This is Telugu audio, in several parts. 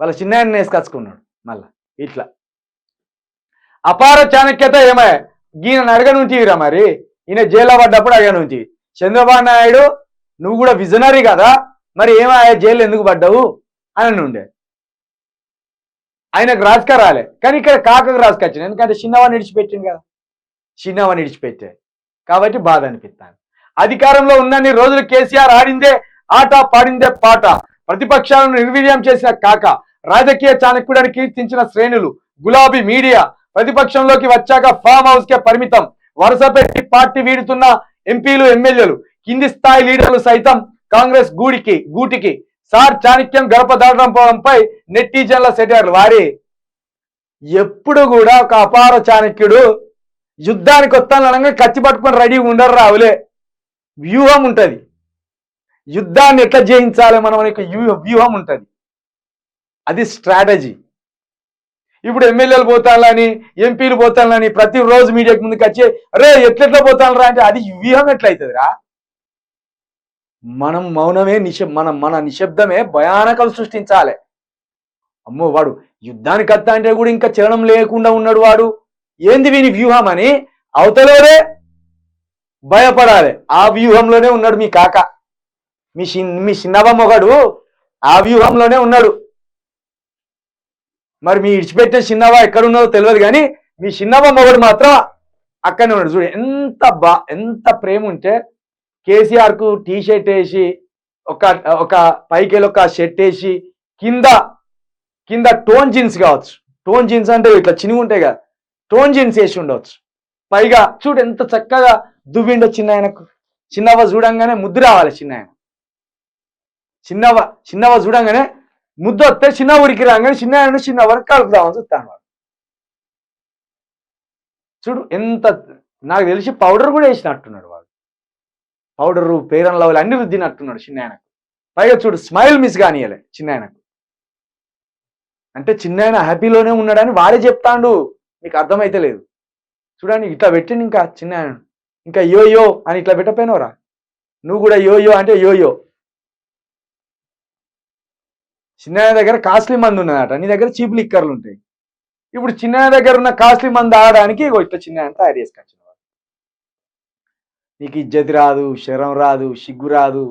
వాళ్ళ చిన్న వేసుకొచ్చుకున్నాడు మళ్ళా ఇట్లా. అపార చాణక్యత ఏమయ్య ఈయన అడగ నుంచి మరి? ఈయన జైల్లో పడ్డప్పుడు అడగ నుంచి చంద్రబాబు నాయుడు నువ్వు కూడా విజనరీ కదా? మరి ఏమయ్యా జైలు ఎందుకు పడ్డావు? అని ఉండే. ఆయనకు రాజకీయాలే కానీ ఇక్కడ కాకకు రాజకొచ్చింది ఎందుకంటే చిన్నవాడిని విడిచిపెట్టింది కదా. చిన్నవాడిని విడిచిపెట్టే. కాబట్టి బాధ అనిపిస్తాను అధికారంలో ఉన్నన్ని రోజులు కేసీఆర్ ఆడిందే ఆట పాడిందే పాట. ప్రతిపక్షాలను నిర్వీర్యం చేసిన కాక రాజకీయ చాణక్యుడని కీర్తించిన శ్రేణులు గులాబీ మీడియా ప్రతిపక్షంలోకి వచ్చాక ఫామ్ హౌస్ కే పరిమితం. వరుస పెట్టి పార్టీ వీడుతున్న ఎంపీలు ఎమ్మెల్యేలు కింది స్థాయి లీడర్లు సైతం కాంగ్రెస్ గూడికి గూటికి. సార్ చాణక్యం గడప పోవడంపై నెట్టిజన్ల సెటర్లు వారి. ఎప్పుడు కూడా ఒక అపార చాణక్యుడు యుద్ధానికి వస్తానగా కచ్చి పట్టుకొని రెడీ ఉండరు రావులే. వ్యూహం ఉంటుంది. యుద్ధాన్ని ఎట్లా జయించాలి మనం అనే వ్యూహం ఉంటుంది. అది స్ట్రాటజీ ఇప్పుడు ఎమ్మెల్యేలు పోతాలని ఎంపీలు పోతాలని ప్రతిరోజు మీడియాకి ముందుకు వచ్చి రే ఎట్లెట్లా పోతానరా? అంటే అది వ్యూహం ఎట్లయితుందిరా? మనం మౌనమే నిశబ్ మనం మన నిశ్శబ్దమే భయానకం సృష్టించాలి. అమ్మో వాడు యుద్ధానికి అత్త అంటే కూడా ఇంకా చలనం లేకుండా ఉన్నాడు వాడు. ఏంది వీని వ్యూహం అని? అవతలోనే భయపడాలి. ఆ వ్యూహంలోనే ఉన్నాడు మీ కాక. మీ చిన్ మీ చిన్నవ మొగడు ఆ వ్యూహంలోనే ఉన్నాడు. మరి మీ ఇడిచిపెట్టే చిన్నవ ఎక్కడున్నదో తెలియదు కానీ మీ చిన్నవ మొగడు మాత్రం అక్కడనే ఉన్నాడు. చూడు ఎంత బా ఎంత ప్రేమ ఉంటే కేసీఆర్కు టీ షర్ట్ వేసి ఒక ఒక పైకి వెళ్ళి ఒక షర్ట్ వేసి కింద కింద టోన్ జీన్స్ కావచ్చు. టోన్ జీన్స్ అంటే ఇట్లా చినిగి ఉంటాయి కదా టోన్ జీన్స్ వేసి ఉండవచ్చు. పైగా చూడు ఎంత చక్కగా దువ్విండో చిన్న ఆయనకు. చిన్నవ చూడంగానే ముద్దు రావాలి చిన్న ఆయన చిన్నవ చిన్నవ చూడంగానే ముద్దు వస్తే చిన్న ఊరికి రాగానే చిన్న చిన్న వరకు కలుపుదామని చూస్తాను వాడు. చూడు ఎంత నాకు తెలిసి పౌడర్ కూడా వేసినట్టున్నాడు వాడు. పౌడరు పేరన్ లవ్లు అన్ని రుద్దినట్టున్నాడు చిన్న ఆయనకు. పైగా చూడు స్మైల్ మిస్ కానియలే చిన్న ఆయనకు. అంటే చిన్న ఆయన హ్యాపీలోనే ఉన్నాడని వాడే చెప్తాండు. మీకు అర్థమైతే లేదు. చూడండి ఇట్లా పెట్టిండు ఇంకా చిన్న ఆయన ఇంకా యో యో అని ఇట్లా పెట్టపోయినవరా? నువ్వు కూడా యో యో అంటే యో యో. చిన్నయ్య దగ్గర కాస్ట్లీ మందు ఉన్నదట. నీ దగ్గర చీప్ లిక్కర్లు ఉంటాయి. ఇప్పుడు చిన్నయ్య దగ్గర ఉన్న కాస్ట్లీ మందు ఆడడానికి ఇగో ఇట్లా చిన్న తయారు చేసుకొచ్చిన నీకు ఇజ్జతి రాదు శరం రాదు సిగ్గు రాదు.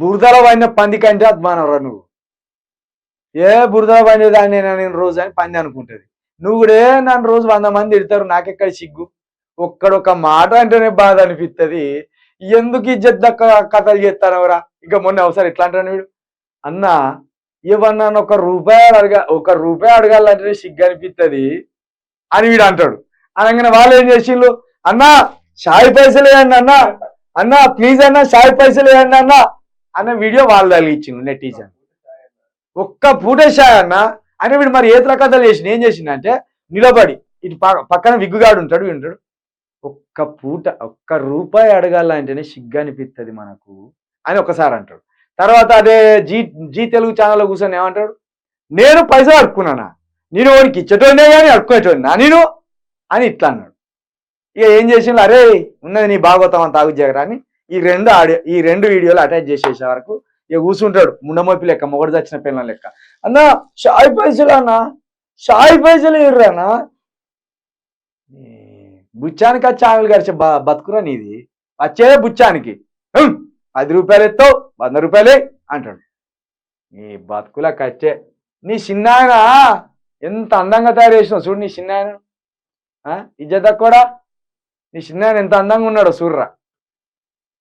బురదల పడిన పంది కంటే అద్మానం రా నువ్వు. ఏ బురదల పడిన దాన్ని నేను రోజు అని పంది అనుకుంటది. నువ్వు కూడా ఏ నన్ను రోజు వంద మంది తిడతారు నాకెక్కడ సిగ్గు? ఒక్కడొక్క మాట అంటేనే బాధ అనిపిస్తుంది ఎందుకు ఇజ్జత్ కథలు చేస్తానవరా ఇంకా మొన్న ఒకసారి ఎట్లా అంటాను వీడు? అన్నా ఏమన్నా ఒక రూపాయి అడగ ఒక రూపాయి అడగాలంటే సిగ్గు అనిపిస్తుంది అని వీడు అంటాడు. అనగానే వాళ్ళు ఏం చేసిండ్రు? అన్నా షాయి పైసలు వేయండి అన్న అన్న ప్లీజ్ అన్న షాయి పైసలు వేయండి అన్న అన్న వీడియో వాళ్ళు తగిలిచ్చిండు నెటిజన్. ఒక్క పూట షాయ్ అన్న అని వీడు మరి ఏతల కథలు చేసిన ఏం చేసిండు అంటే నిలబడి ఇటు పక్కన విగ్గుగాడు ఉంటాడు వింటాడు ఉంటాడు. ఒక్క పూట ఒక్క రూపాయి అడగాలంటేనే సిగ్గు అనిపిస్తుంది మనకు అని ఒకసారి అంటాడు. తర్వాత అదే జీ జీ తెలుగు ఛానల్లో కూర్చొని ఏమంటాడు? నేను పైసలు అడుక్కున్నానా? నేను వాడికి ఇచ్చేటోనే కానీ అడుక్కునేటోడినా నేను? అని ఇట్లా అన్నాడు. ఇక ఏం చేసిండు అరే ఉన్నది నీ భాగవతం అంత ఆగు జగరా అని ఈ రెండు ఆడియో ఈ రెండు వీడియోలు అటాచ్ చేసేసే వరకు ఇక కూర్చుంటాడు ముండమోపి లెక్క మొగడు చచ్చిన పిల్లల లెక్క. అన్న షాయి పైసలు అన్న? షాయి పైసలు ఇర్రానా బుచ్చానికి ఆ ఛానల్ గడిచే బతుకురా నీది. వచ్చేదే బుచ్చానికి. పది రూపాయలు ఎత్తావు వంద రూపాయలే అంటాడు. నీ బతుకుల కచ్చే. నీ చిన్నాయన ఎంత అందంగా తయారు చేసినావు చూడు నీ చిన్నాయన. ఇజ్జత కూడా నీ చిన్నాయన ఎంత అందంగా ఉన్నాడో చూర్రా